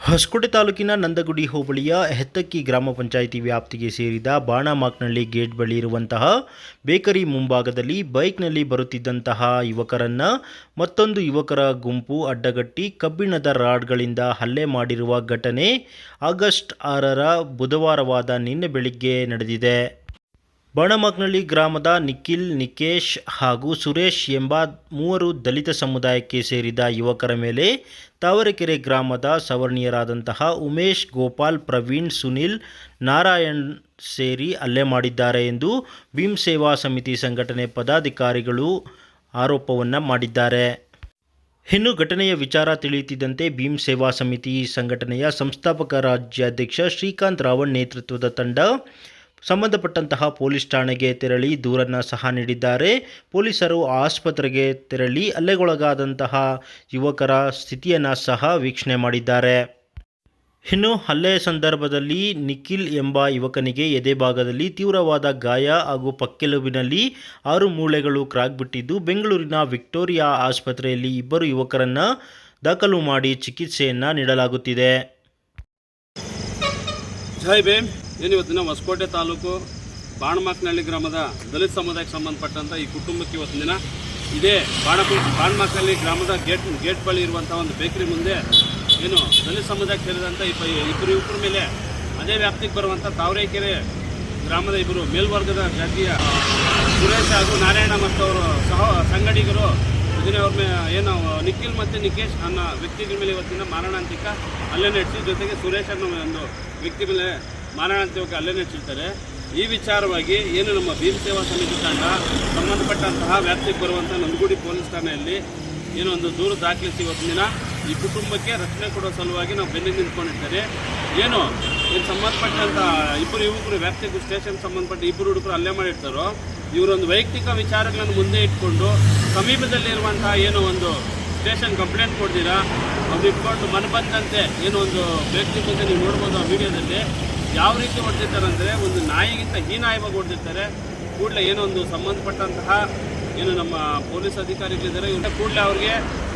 ಹೊಸಕೋಟೆ ತಾಲೂಕಿನ ನಂದಗುಡಿ ಹೋಬಳಿಯ ಹೆತ್ತಕ್ಕಿ ಗ್ರಾಮ ಪಂಚಾಯಿತಿ ವ್ಯಾಪ್ತಿಗೆ ಸೇರಿದ ಬಾಣಮಾಕ್ನಳ್ಳಿ ಗೇಟ್ ಬಳಿ ಇರುವಂತಹ ಬೇಕರಿ ಮುಂಭಾಗದಲ್ಲಿ ಬೈಕ್ನಲ್ಲಿ ಬರುತ್ತಿದ್ದಂತಹ ಯುವಕರನ್ನು ಮತ್ತೊಂದು ಯುವಕರ ಗುಂಪು ಅಡ್ಡಗಟ್ಟಿ ಕಬ್ಬಿಣದ ರಾಡ್ಗಳಿಂದ ಹಲ್ಲೆ ಮಾಡಿರುವ ಘಟನೆ ಆಗಸ್ಟ್ ಆರರ ಬುಧವಾರವಾದ ನಿನ್ನೆ ಬೆಳಿಗ್ಗೆ ನಡೆದಿದೆ. ಬಣಮಕ್ನಳ್ಳಿ ಗ್ರಾಮದ ನಿಖಿಲ್, ನಿಕೇಶ್ ಹಾಗೂ ಸುರೇಶ್ ಎಂಬ ಮೂವರು ದಲಿತ ಸಮುದಾಯಕ್ಕೆ ಸೇರಿದ ಯುವಕರ ಮೇಲೆ ತಾವರೆಕೆರೆ ಗ್ರಾಮದ ಸವರ್ಣೀಯರಾದಂತಹ ಉಮೇಶ್, ಗೋಪಾಲ್, ಪ್ರವೀಣ್, ಸುನಿಲ್, ನಾರಾಯಣ್ ಸೇರಿ ಹಲ್ಲೆ ಮಾಡಿದ್ದಾರೆ ಎಂದು ಭೀಮ್ ಸೇವಾ ಸಮಿತಿ ಸಂಘಟನೆ ಪದಾಧಿಕಾರಿಗಳು ಆರೋಪವನ್ನು ಮಾಡಿದ್ದಾರೆ. ಇನ್ನು ಘಟನೆಯ ವಿಚಾರ ತಿಳಿಯುತ್ತಿದ್ದಂತೆ ಭೀಮ್ ಸೇವಾ ಸಮಿತಿ ಸಂಘಟನೆಯ ಸಂಸ್ಥಾಪಕ ರಾಜ್ಯಾಧ್ಯಕ್ಷ ಶ್ರೀಕಾಂತ್ ರಾವಣ್ ನೇತೃತ್ವದ ತಂಡ ಸಂಬಂಧಪಟ್ಟಂತಹ ಪೊಲೀಸ್ ಠಾಣೆಗೆ ತೆರಳಿ ದೂರನ್ನು ಸಹ ನೀಡಿದ್ದಾರೆ. ಪೊಲೀಸರು ಆಸ್ಪತ್ರೆಗೆ ತೆರಳಿ ಹಲ್ಲೆಗೊಳಗಾದಂತಹ ಯುವಕರ ಸ್ಥಿತಿಯನ್ನು ಸಹ ವೀಕ್ಷಣೆ ಮಾಡಿದ್ದಾರೆ. ಇನ್ನು ಹಲ್ಲೆ ಸಂದರ್ಭದಲ್ಲಿ ನಿಖಿಲ್ ಎಂಬ ಯುವಕನಿಗೆ ಎದೆಭಾಗದಲ್ಲಿ ತೀವ್ರವಾದ ಗಾಯ ಹಾಗೂ ಪಕ್ಕೆಲುಬಿನಲ್ಲಿ ಆರು ಮೂಳೆಗಳು ಕ್ರಾಕ್ ಬಿಟ್ಟಿದ್ದು, ಬೆಂಗಳೂರಿನ ವಿಕ್ಟೋರಿಯಾ ಆಸ್ಪತ್ರೆಯಲ್ಲಿ ಇಬ್ಬರು ಯುವಕರನ್ನು ದಾಖಲು ಮಾಡಿ ಚಿಕಿತ್ಸೆಯನ್ನು ನೀಡಲಾಗುತ್ತಿದೆ. ಏನು ಇವತ್ತಿನ ಹೊಸಕೋಟೆ ತಾಲೂಕು ಬಾಣಮಾಕ್ನಹಳ್ಳಿ ಗ್ರಾಮದ ದಲಿತ ಸಮುದಾಯಕ್ಕೆ ಸಂಬಂಧಪಟ್ಟಂಥ ಈ ಕುಟುಂಬಕ್ಕೆ ಇವತ್ತಿನ ದಿನ ಇದೇ ಬಾಣ ಬಾಣಮಾಕ್ನಹಳ್ಳಿ ಗ್ರಾಮದ ಗೇಟ್ ಗೇಟ್ ಬಳಿ ಇರುವಂಥ ಒಂದು ಬೇಕರಿ ಮುಂದೆ ಏನು ದಲಿತ ಸಮುದಾಯಕ್ಕೆ ಸೇರಿದಂಥ ಇಬ್ಬ ಇಬ್ಬರು ಯುವಕರ ಮೇಲೆ ಅದೇ ವ್ಯಾಪ್ತಿಗೆ ಬರುವಂಥ ತಾವರೆಕೆರೆ ಗ್ರಾಮದ ಇಬ್ಬರು ಮೇಲ್ವರ್ಗದ ಜಾತಿಯ ಸುರೇಶ್ ಹಾಗೂ ನಾರಾಯಣ ಮತ್ತು ಅವರು ಸಹ ಸಂಗಡಿಗರು. ಅವ್ರ ಮೇ, ಏನು ನಿಖಿಲ್ ಮತ್ತು ನಿಕೇಶ್ ಅನ್ನೋ ವ್ಯಕ್ತಿಗಳ ಮೇಲೆ ಇವತ್ತಿನ ಮಾರಣಾಂತಿಕ ಅಲ್ಲೇ ನಡೆಸಿ, ಜೊತೆಗೆ ಸುರೇಶ್ ಅನ್ನೋ ಒಂದು ವ್ಯಕ್ತಿ ಮೇಲೆ ಮಾರಣಾಂತಿಕ ಅಲ್ಲೇ ನೆಚ್ಚಿರ್ತಾರೆ ಈ ವಿಚಾರವಾಗಿ ಏನು ನಮ್ಮ ಭೀಮ್ ಸೇವಾ ಸಮಿತಿ ತಂಡ ಸಂಬಂಧಪಟ್ಟಂತಹ ವ್ಯಾಪ್ತಿಗೆ ಬರುವಂಥ ನಂದಗುಡಿ ಪೊಲೀಸ್ ಠಾಣೆಯಲ್ಲಿ ಏನೋ ಒಂದು ದೂರು ದಾಖಲಿಸಿ ಇವತ್ತಿನ ದಿನ ಈ ಕುಟುಂಬಕ್ಕೆ ರಕ್ಷಣೆ ಕೊಡೋ ಸಲುವಾಗಿ ನಾವು ಬೆನ್ನಿಗೆ ನಿಂತ್ಕೊಂಡಿದ್ದೇವೆ. ಏನು ಇದು ಸಂಬಂಧಪಟ್ಟಂಥ ಇಬ್ಬರು ಯುವಕರು ವ್ಯಾಪ್ತಿಗೆ ಸ್ಟೇಷನ್ ಸಂಬಂಧಪಟ್ಟ ಇಬ್ಬರು ಹುಡುಗರು ಅಲ್ಲೇ ಮಾಡಿರ್ತಾರೋ, ಇವರೊಂದು ವೈಯಕ್ತಿಕ ವಿಚಾರಗಳನ್ನು ಮುಂದೆ ಇಟ್ಕೊಂಡು ಸಮೀಪದಲ್ಲಿರುವಂತಹ ಏನೋ ಒಂದು ಸ್ಟೇಷನ್ ಕಂಪ್ಲೇಂಟ್ ಕೊಡ್ತೀರಾ? ಅವ್ರು ಇಟ್ಕೊಂಡು ಮನಬಂದಂತೆ ಏನೋ ಒಂದು ವ್ಯಕ್ತಿ ಮುಂದೆ ನೀವು ನೋಡ್ಬೋದು ಆ ವಿಡಿಯೋದಲ್ಲಿ. ಯಾವ ರೀತಿ ಹೊಡೆದಿರ್ತಾರೆ ಅಂದರೆ ಒಂದು ನಾಯಿಗಿಂತ ಹೀನಾಯವಾಗಿ ಹೊಡೆದಿರ್ತಾರೆ. ಕೂಡಲೇ ಏನೋ ಒಂದು ಸಂಬಂಧಪಟ್ಟಂತಹ ಏನು ನಮ್ಮ ಪೊಲೀಸ್ ಅಧಿಕಾರಿಗಳಿದ್ದಾರೆ ಇವ್ರ ಕೂಡಲೇ ಅವ್ರಿಗೆ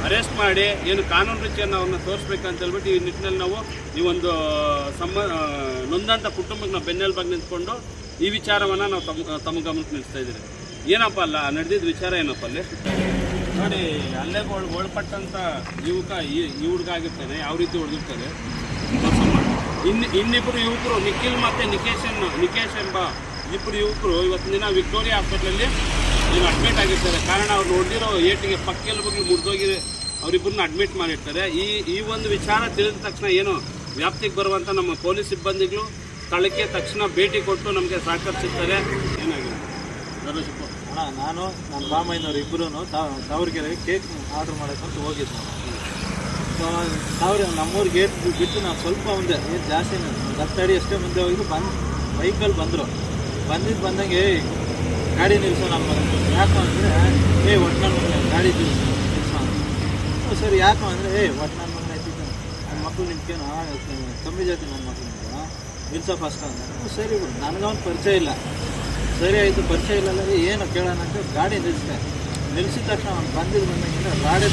ಅರೆಸ್ಟ್ ಮಾಡಿ ಏನು ಕಾನೂನು ರೀತಿಯನ್ನು ಅವ್ರನ್ನ ತೋರಿಸ್ಬೇಕಂತ ಹೇಳ್ಬಿಟ್ಟು ಈ ನಿಟ್ಟಿನಲ್ಲಿ ನಾವು ಈ ಒಂದು ಸಂಬ ನೊಂದಂಥ ಕುಟುಂಬಕ್ಕೆ ನಾವು ಬೆನ್ನೆಲುಬಾಗಿ ನಿಂತ್ಕೊಂಡು ಈ ವಿಚಾರವನ್ನು ನಾವು ತಮ್ಮ ತಮ್ಮ ಗಮನಕ್ಕೆ ನಿಲ್ಲಿಸ್ತಾ ಇದ್ದೀರಿ. ಏನಪ್ಪ ಅಲ್ಲ ನಡೆದಿದ್ದ ವಿಚಾರ ಏನಪ್ಪ ಅಲ್ಲಿ? ನೋಡಿ, ಅಲ್ಲೇ ಒಳ ಒಳಪಟ್ಟಂಥ ಯುವಕ ಈ ಈ ಹುಡುಗ ಆಗಿರ್ತಾನೆ, ಯಾವ ರೀತಿ ಹೊಡೆದಿರ್ತಾರೆ ಇನ್ನು ಇನ್ನಿಬ್ಬರು ಯುವಕರು, ನಿಖಿಲ್ ಮತ್ತು ನಿಕೇಶ್ ಅನ್ನು, ನಿಕೇಶ್ ಎಂಬ ಇಬ್ಬರು ಯುವಕರು ಇವತ್ತಿನ ದಿನ ವಿಕ್ಟೋರಿಯಾ ಹಾಸ್ಪಿಟ್ಲಲ್ಲಿ ಇನ್ನು ಅಡ್ಮಿಟ್ ಆಗಿರ್ತಾರೆ. ಕಾರಣ ಅವ್ರು ನೋಡಿರೋ ಏಟಿಗೆ ಪಕ್ಕೆಲುಬುಗಳು ಮುರಿದೋಗಿ ಅವರಿಬ್ಬರನ್ನ ಅಡ್ಮಿಟ್ ಮಾಡಿರ್ತಾರೆ. ಈ ಈ ಒಂದು ವಿಚಾರ ತಿಳಿದ ತಕ್ಷಣ ಏನು ವ್ಯಾಪ್ತಿಗೆ ಬರುವಂಥ ನಮ್ಮ ಪೊಲೀಸ್ ಸಿಬ್ಬಂದಿಗಳು ಸ್ಥಳಕ್ಕೆ ತಕ್ಷಣ ಭೇಟಿ ಕೊಟ್ಟು ನಮಗೆ ಸಹಕರಿಸುತ್ತಾರೆ. ಏನಾಗಿದೆ? ನಾನು ನನ್ನ ಬಾಮಯ್ಯನವ್ರು ಇಬ್ಬರೂ ಸಾವಿರಗೆರೆಗೆ ಕೇಕ್ ಆರ್ಡ್ರ್ ಮಾಡೋಕ್ಕಂತ ಹೋಗಿದ್ದೆ. ತಾವ್ರೆ ನಮ್ಮೂರು ಗೇಟ್ ಬಿಟ್ಟು ನಾವು ಸ್ವಲ್ಪ ಮುಂದೆ ಏನು ಜಾಸ್ತಿ ಹತ್ತು ಅಡಿ ಅಷ್ಟೇ ಮುಂದೆ ಹೋಗಿದ್ದು, ಬಂದು, ಬೈಕಲ್ಲಿ ಬಂದರು. ಬಂದಿದ್ದು ಬಂದಂಗೆ ಗಾಡಿ ನಿಲ್ಲಿಸೋ ನಮ್ಮ ಯಾಕೆ ಅಂದರೆ, ಏ, ಒಟ್ನಲ್ಲಿ ಮುಂದೆ ಗಾಡಿ ನಿಲ್ಲಿಸೋ ಅಂತ. ಸರಿ, ಯಾಕೆ ಅಂದರೆ, ಏ ಒಟ್ಟು ನನ್ನ ಮಗನ ಐತಿದ್ದ ನನ್ನ ಮಕ್ಕಳು ನಿಂತ್ಕೇನು ಕಮ್ಮಿ ಜಾತಿ ನನ್ನ ಮಕ್ಕಳು ನಿಲ್ಸೋ ಫಸ್ಟ್ ಹ್ಞೂ ಸರಿ ಬಿಡು, ನನಗವನು ಪರಿಚಯ ಇಲ್ಲ. ಸರಿ ಆಯಿತು, ಪರಿಚಯ ಇಲ್ಲ ಏನು ಕೇಳೋಣ ಅಂತ ಗಾಡಿ ನಿಲ್ಲಿಸ್ದೆ ನಿಲ್ಲಿಸಿದ ತಕ್ಷಣ ಅವ್ನು ಬಂದಿದ್ದು ಬಂದಂಗೆ ಗಾಡಿ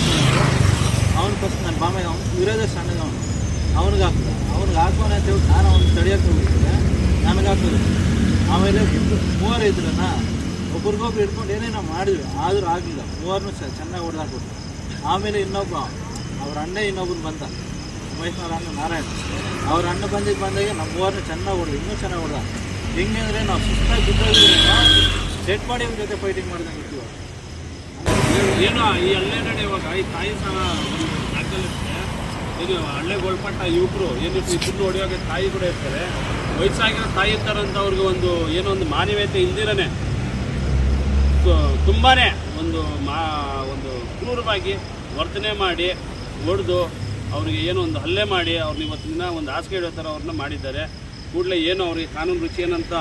ಅವ್ನು ಫಸ್ಟ್ ನನ್ನ ಬಾಮ ಅವ್ನು ಇರೋದೇ ಸಣ್ಣದ ಅವನು. ಅವ್ನಿಗೆ ಹಾಕ್ದ. ಅವ್ನಿಗೆ ಹಾಕೋಣ ಅಂತ ಹೇಳಿ ನಾನು ಅವ್ನು ತಡಿಯೋಕೆ ಹೋಗಿದ್ದೆ ನನಗೆ ಹಾಕೋದು. ಆಮೇಲೆ ಮೂವರು ಇದ್ರನ್ನ ಒಬ್ರಿಗೊಬ್ರು ಹಿಡ್ಕೊಂಡು ಏನೇನೋ ಮಾಡಿದ್ವಿ ಆದರೂ ಆಗಲಿಲ್ಲ. ಮೂವರನ್ನು ಚೆನ್ನಾಗಿ ಹೊಡೆದಾಕೊಟ್ಟು ಆಮೇಲೆ ಇನ್ನೊಬ್ಬ, ಅವ್ರ ಅಣ್ಣ ಇನ್ನೊಬ್ಬನು ಬಂದ. ಮೈಸೂರು ಅಣ್ಣ ನಾರಾಯಣ. ಅವ್ರ ಅಣ್ಣ ಬಂದಿದ್ದು ಬಂದಾಗ ನಮ್ಮ ಮೂವರನ್ನ ಚೆನ್ನಾಗಿ ಹೊಡೆದು, ಇನ್ನೂ ಚೆನ್ನಾಗಿ ಹೊಡೆದ. ಹೆಂಗೆ ಅಂದರೆ ನಾವು ಸುಸ್ತಾಗಿ ಬಿದ್ದೋಗಿದ್ರು ಸೆಟ್ ಮಾಡಿ ಅವ್ರ ಜೊತೆ ಫೈಟಿಂಗ್ ಮಾಡ್ದಂಗೆ ಇರ್ತೀವಿ ಏನು ಈ ಹಳ್ಳೆ ನಡೆಯುವಾಗ ಈ ತಾಯಿ ಸಹ ಒಂದು ದಾಖಲಿರುತ್ತೆ ಇದು ಒಳಪಟ್ಟ ಯುವಕರು ಏನು ಇಬ್ಬರು ಹೊಡೆಯೋಕೆ ತಾಯಿ ಕೂಡ ಇರ್ತಾರೆ. ವಯಸ್ಸಾಗಿರೋ ತಾಯಿ ಇರ್ತಾರಂತ ಅವ್ರಿಗೆ ಒಂದು ಏನೋ ಒಂದು ಮಾನವೀಯತೆ ಇಲ್ದಿರನೆ. ತುಂಬಾ ಒಂದು ಮಾ, ಒಂದು ಕ್ರೂರವಾಗಿ ವರ್ತನೆ ಮಾಡಿ ಹೊಡೆದು ಅವ್ರಿಗೆ ಏನೋ ಒಂದು ಹಲ್ಲೆ ಮಾಡಿ ಅವ್ರನ್ನ ಇವತ್ತಿನ ಒಂದು ಹಾಸಿಗೆ ಇಡೋ ಥರ ಅವ್ರನ್ನ ಮಾಡಿದ್ದಾರೆ. ಕೂಡಲೇ ಏನು ಅವ್ರಿಗೆ ಕಾನೂನು ರುಚಿ ಏನಂತ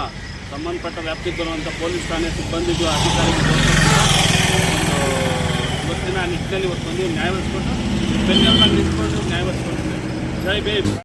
ಸಂಬಂಧಪಟ್ಟ ವ್ಯಾಪ್ತಿಗೆ ಬರುವಂಥ ಪೊಲೀಸ್ ಠಾಣೆ ಸಿಬ್ಬಂದಿಗೂ ಅಧಿಕಾರಿಗಳು ಒಂದು ಆ ನಿಟ್ಟಿನಲ್ಲಿ ಇವತ್ತು ಬಂದು ನ್ಯಾಯ ಒದಗಿಸ್ಕೊಂಡು ಬೆನ್ನೆಲ್ಲ ನಿಂತ್ಕೊಂಡು ನ್ಯಾಯ ಒದಗಿಸ್ಕೊಂಡಿದ್ದಾರೆ ಜೈ ಬೇಬ್